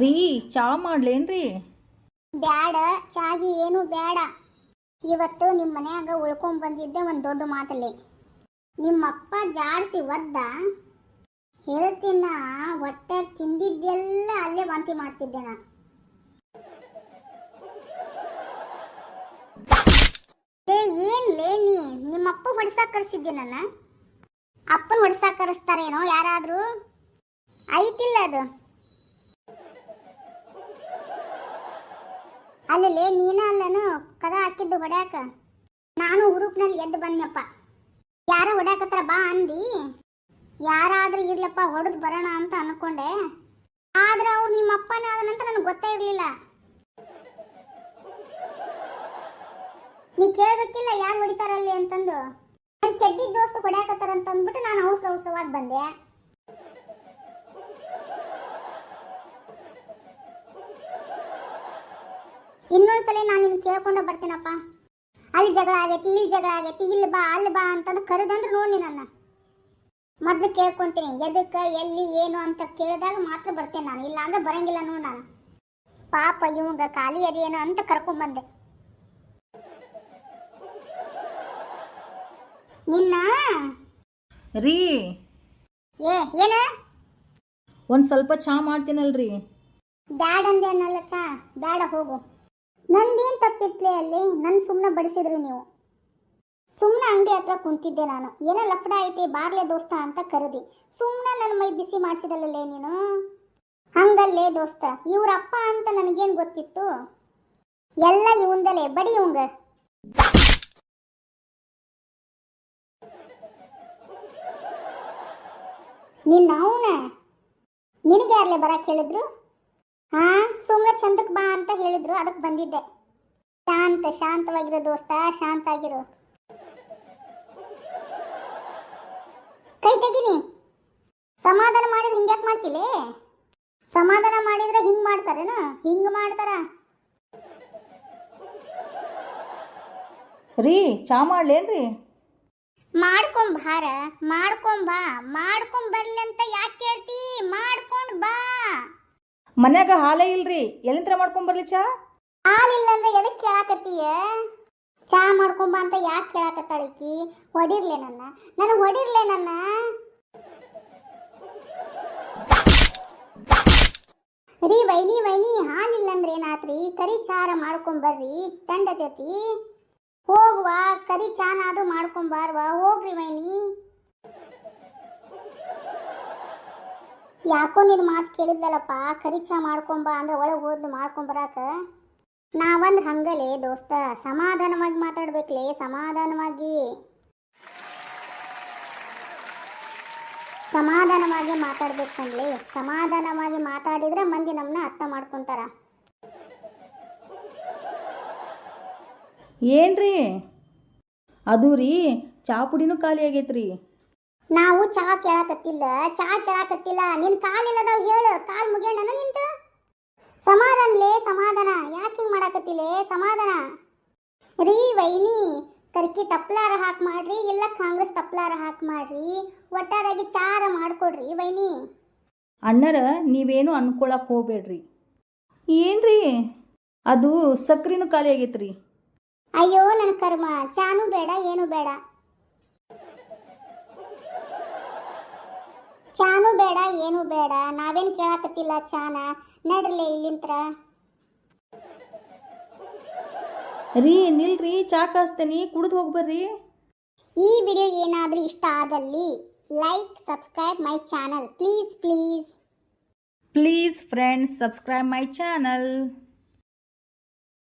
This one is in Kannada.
ರೀ, ಚಾ ಮಾಡ್ಲೇನ್ರಿ? ಬ್ಯಾಡ, ಚಾಗಿ ಏನು ಬ್ಯಾಡ. ಇವತ್ತು ನಿಮ್ಮ ಮನ್ಯಾಗ ಉಳ್ಕೊಂಡ್ ಬಂದಿದ್ದೆ ಒಂದು ದೊಡ್ಡ ಮಾತಲ್ಲಿ. ನಿಮ್ಮಪ್ಪ ಜಾಡ್ಸಿ ಒದ್ದ? ಹೇಳ್ತೀನ ಹೊಟ್ಟೆ ತಿಂದಿದ್ದೆಲ್ಲ ಅಲ್ಲೇ ವಾಂತಿ ಮಾಡ್ತಿದ್ದೆ ನಾ. ಏನ್ ಲೇನಿ? ನಿಮ್ಮಪ್ಪ ಹೊಡ್ಸಾಕ್ ಕರ್ಸಿದ್ದೆ ನನ್ನ. ಅಪ್ಪನ ಹೊಡ್ಸಾಕ್ ಕರೆಸ್ತಾರೇನೋ ಯಾರಾದ್ರೂ? ಐತಿಲ್ಲ ಅದು. ಅಲ್ಲೇ ನೀನ ಅಲ್ಲನು ಕದ ಹಾಕಿದ್ದು ಹೊಡ್ಯಾಕ. ನಾನು ಹುರುಪ್ನಲ್ಲಿ ಎದ್ದು ಬಂದ್ನಪ್ಪ. ಯಾರ ಹೊಡ್ಯಾಕತ್ರ ಬಾ ಅಂದಿ. ಯಾರಾದ್ರೂ ಇರ್ಲಪ್ಪ, ಹೊಡೆದು ಬರೋಣ ಅಂತ ಅನ್ಕೊಂಡೆ. ಆದ್ರೆ ಅವ್ರು ನಿಮ್ಮ ಅಪ್ಪನೇ ಆದನಂತ ನನಗೆ ಗೊತ್ತೇ ಇರಲಿಲ್ಲ. ನೀ ಕೇಳಬೇಕಿಲ್ಲ ಯಾರು ಹೊಡಿತಾರಲ್ಲಿ ಅಂತಂದು. ನನ್ನ ಚಡ್ಡಿ ದೋಸ್ತು ಹೊಡ್ಯಾಕತ್ತಾರ ಅಂತ ಅಂದ್ಬಿಟ್ಟು ನಾನು ಅವಸರ ಅವಸರವಾಗಿ ಬಂದೆ. ಇನ್ನೊಂದ್ಸಲ ನಾನು ನಿನ್ ಕೇಳ್ಕೊಂಡ ಬರ್ತೀನಪ್ಪ. ಅಲ್ಲಿ ಜಗಳ ಆಗೈತಿ ಇಲ್ಲಿ ಜಗಳ ಆಗೈತಿ ಇಲ್ಲಿ ಬಾ ಅಲ್ಲಿ ಬಾ ಅಂತಂದು ಕರೆದಂದ್ರೆ ನೋಡಿ ನನ್ನ ಮೊದ್ಲು ಕೇಳ್ಕೊಂತೀನಿ ಎದಕ್ಕೆ ಎಲ್ಲಿ ಏನು ಅಂತ ಕೇಳಿದಾಗ ಮಾತ್ರ ಬರ್ತೇನೆ ನಾನು ಇಲ್ಲ ಅಂದ್ರೆ ಬರಂಗಿಲ್ಲ ನೋಡಿ ನಾನು. ಪಾಪ ಇವಂಗ ಖಾಲಿ ಅದೇನು ಅಂತ ಕರ್ಕೊಂಬಂದೆ ನಿನ್ನ? ರೀ. ಏ ಏನ? ಒಂದು ಸ್ವಲ್ಪ ಚಾ ಮಾಡ್ತೀನಲ್ರಿ. ಬ್ಯಾಡ ಅಂದೆ ಅನ್ನಲ್ಲ ಚಾ ಬ್ಯಾಡ ಹೋಗು. ನಂದೇನ್ ತಪ್ಪಿತ್ಲೆ ಅಲ್ಲಿ? ನನ್ನ ಸುಮ್ಮನೆ ಬಡಿಸಿದ್ರಿ ನೀವು. ಸುಮ್ಮನೆ ಅಂಗಡಿ ಹತ್ರ ಕುಂತಿದ್ದೆ ನಾನು. ಏನೋ ಲಫಡ ಐತಿ, ಬಾರ್ಲೆ ದೋಸ್ತ ಅಂತ ಕರೆದಿ. ಸುಮ್ಮನೆ ನನ್ನ ಮೈ ಬಿಸಿ ಮಾಡಿಸಿದಲ್ಲೇ ನೀನು? ಹಂಗಲ್ಲೇ ದೋಸ್ತ, ಇವ್ರ ಅಪ್ಪ ಅಂತ ನನಗೇನು ಗೊತ್ತಿತ್ತು? ಎಲ್ಲ ಇವಂದಲೇ ಬಡಿ ಇವಂಗ ನಿನ್ನ ಅವನ? ನಿನಗೆ ಯಾರ್ಲೆ ಬರಕ್ ಹೇಳಿದ್ರು? ಹಾ ಸುಮ್ಮನೆ ಚಂದಕ್ ಬಾ ಅಂತ ಹೇಳಿದ್ರು ಅದಕ್ಕೆ ಬಂದಿದ್ದೆ. ಶಾಂತ ಶಾಂತವಾಗಿರೋ ದೋಸ್ತ ಶಾಂತ ಆಗಿರು ಕೈ ತೆಗಿನಿ. ಸಮಾಧಾನ ಮಾಡಿದ್ರೆ ಹಿಂಗ್ಯಾಕ್ ಮಾಡ್ತಿಲೇ? ಸಮಾಧಾನ ಮಾಡಿದ್ರೆ ಹಿಂಗ್ ಮಾಡ್ತಾರೇನ? ಹಿಂಗ್ ಮಾಡ್ತಾರ? ರೀ ಚಾ ಮಾಡ್ಲೇನ್ರಿ? ಮಾಡ್ಕೊಂಡ್ ಬಾರ ಮಾಡ್ಕೊಂಬ ಬಾ ಮಾಡ್ಕೊಂಡ್ ಬರ್ಲಿ ಅಂತ ಯಾಕೆ ಕೇಳ್ತಿ? ಮಾಡ್ಕೊಂಡ್ ಬಾ. ಮನ್ಯಾಗ ಹಾಲೇ ಇಲ್ರಿ. ಎಲ್ಲಿಂತ್ರ ಮಾಡ್ಕೊಂಬರ್ಲಿ ಚಾ? ಹಾಲಿಲ್ಲ ಅಂದ್ರೆ ಎದಕ್ಕೆ ಕೇಳಾಕತ್ತೀಯ? ಚಾ ಮಾಡ್ಕೊಂಬ ಅಂತ ಯಾಕೆ ಕೇಳಾಕತ್ತಾಳಿಕಿ ಹೊಡಿರ್ಲೆ ನನ್ನ. ನನಗೆ ಹೊಡಿರ್ಲೆ ನನ್ನ. ರೀ ವೈನಿ ವೈನಿ ಹಾಲಿಲ್ಲ ಅಂದ್ರೆ ಏನಾತ್ರಿ? ಕರಿ ಚಾರ ಮಾಡ್ಕೊಂಬರ್ರಿ ತಂಡತೈತಿ ಹೋಗುವ, ಕರಿ ಚಾನಾದ್ರು ಮಾಡ್ಕೊಂಬಾರ್ವಾ ಹೋಗ್ರಿ ವೈನಿ. ಯಾಕೋ ನಿನ್ ಮಾತು ಕೇಳಿದ್ದಲ್ಲಪ್ಪ ಕರೀಕ್ಷಾ ಮಾಡ್ಕೊಂಬಾ ಅಂದ್ರೆ ಒಳಗೆ ಹೋದ್ಲು ಮಾಡ್ಕೊಂಬರಾಕ ನಾವಂದ್ರೆ ಹಂಗಲೇ ದೋಸ್ತ, ಸಮಾಧಾನವಾಗಿ ಮಾತಾಡ್ಬೇಕಲೇ, ಸಮಾಧಾನವಾಗಿ. ಸಮಾಧಾನವಾಗಿ ಮಾತಾಡ್ಬೇಕು ಕಣ್ಲಿ, ಸಮಾಧಾನವಾಗಿ ಮಾತಾಡಿದ್ರೆ ಮಂದಿ ನಮ್ಮನ್ನ ಅರ್ಥ ಮಾಡ್ಕೊಂತಾರ. ಏನ್ರಿ? ಅದು ರೀ ಚಾಪುಡಿನೂ ಖಾಲಿ ಆಗೈತ್ರಿ. ನಾವು ಚಾ ಕೇಳಾಕತ್ತಿಲ್ಲ ಚಹಾ ಕೇಳಾಕತ್ತಿಲ್ಲ. ನಿನ್ ಕಾಲಿಲ್ಲದಾವ್ ಹೇಳು ಕಾಲ್ ಮುಗಿಯೋಣ ನಿಂತು ಸಮಾಧಾನಲೇ ಸಮಾಧಾನ. ಯಾಕೆ ಹಿಂಗ್ ಮಾಡಾಕತ್ತಿಲೇ? ಸಮಾಧಾನ. ರೀ ವೈನಿ ಕರ್ಕಿ ತಪ್ಲಾರ ಹಾಕ್ ಮಾಡ್ರಿ ಇಲ್ಲ ಕಾಂಗ್ರೆಸ್ ತಪ್ಲಾರ ಹಾಕ್ ಮಾಡ್ರಿ ಒಟ್ಟಾರಾಗಿ ಚಾರ ಮಾಡ್ಕೊಡ್ರಿ ವೈನಿ. ಅಣ್ಣರ ನೀವೇನು ಅನ್ಕೊಳಕ್ ಹೋಗ್ಬೇಡ್ರಿ. ಏನ್ರಿ? ಅದು ಸಕ್ರಿನೂ ಖಾಲಿ ಆಗೈತ್ರಿ. ಅಯ್ಯೋ ನನ್ನ ಕರ್ಮ. ಚಾನು ಬೇಡ ಏನು ಬೇಡ ಚಾನು ಬೇಡ ಏನು ಬೇಡ. ನಾವೇನ್ ಕೇಳಾಕತ್ತಿಲ್ಲ ಚಾನ? ನಡ್ರಲೆ ಇಲ್ಲಿಂತ್ರ. ರೀ ನಿಲ್ರಿ ಚಾ ಕಾಸ್ತೇನಿ ಕುಡಿದು ಹೋಗ್ಬರ್ರಿ. ಈ ವಿಡಿಯೋ ಏನಾದರೂ ಇಷ್ಟ ಆದಲ್ಲಿ like subscribe my channel please please please friends subscribe my channel